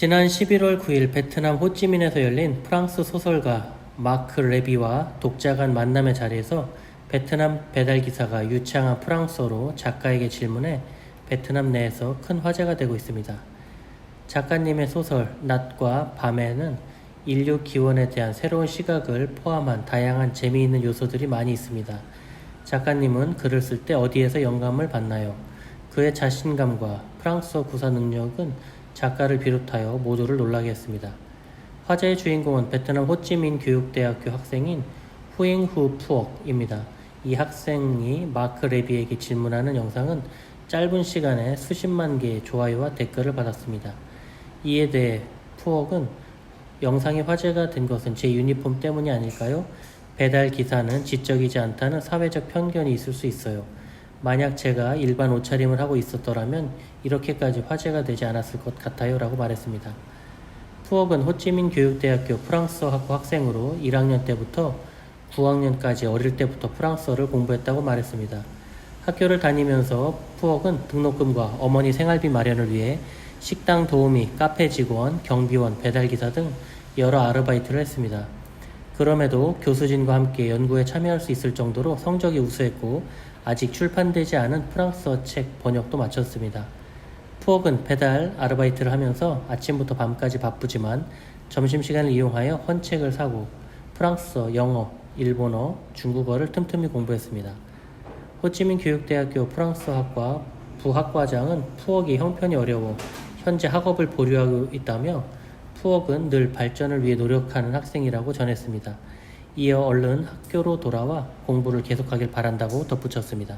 지난 11월 9일 베트남 호찌민에서 열린 프랑스 소설가 마크 레비와 독자 간 만남의 자리에서 베트남 배달 기사가 유창한 프랑스어로 작가에게 질문해 베트남 내에서 큰 화제가 되고 있습니다. 작가님의 소설 낮과 밤에는 인류 기원에 대한 새로운 시각을 포함한 다양한 재미있는 요소들이 많이 있습니다. 작가님은 글을 쓸 때 어디에서 영감을 받나요? 그의 자신감과 프랑스어 구사 능력은 작가를 비롯하여 모두를 놀라게 했습니다. 화제의 주인공은 베트남 호찌민 교육대학교 학생인 후잉후 푸옥입니다. 이 학생이 마크 레비에게 질문하는 영상은 짧은 시간에 수십만 개의 좋아요와 댓글을 받았습니다. 이에 대해 푸옥은 영상이 화제가 된 것은 제 유니폼 때문이 아닐까요? 배달 기사는 지적이지 않다는 사회적 편견이 있을 수 있어요. 만약 제가 일반 옷차림을 하고 있었더라면 이렇게까지 화제가 되지 않았을 것 같아요. 라고 말했습니다. 푸옥은 호찌민 교육대학교 프랑스어학부 학생으로 1학년 때부터 9학년까지 어릴 때부터 프랑스어를 공부했다고 말했습니다. 학교를 다니면서 푸옥은 등록금과 어머니 생활비 마련을 위해 식당 도우미, 카페 직원, 경비원, 배달기사 등 여러 아르바이트를 했습니다. 그럼에도 교수진과 함께 연구에 참여할 수 있을 정도로 성적이 우수했고 아직 출판되지 않은 프랑스어 책 번역도 마쳤습니다. 푸옥은 배달 아르바이트를 하면서 아침부터 밤까지 바쁘지만 점심시간을 이용하여 헌책을 사고 프랑스어, 영어, 일본어, 중국어를 틈틈이 공부했습니다. 호치민 교육대학교 프랑스어학과 부학과장은 푸옥이 형편이 어려워 현재 학업을 보류하고 있다며 푸옥은 늘 발전을 위해 노력하는 학생이라고 전했습니다. 이어 얼른 학교로 돌아와 공부를 계속하길 바란다고 덧붙였습니다.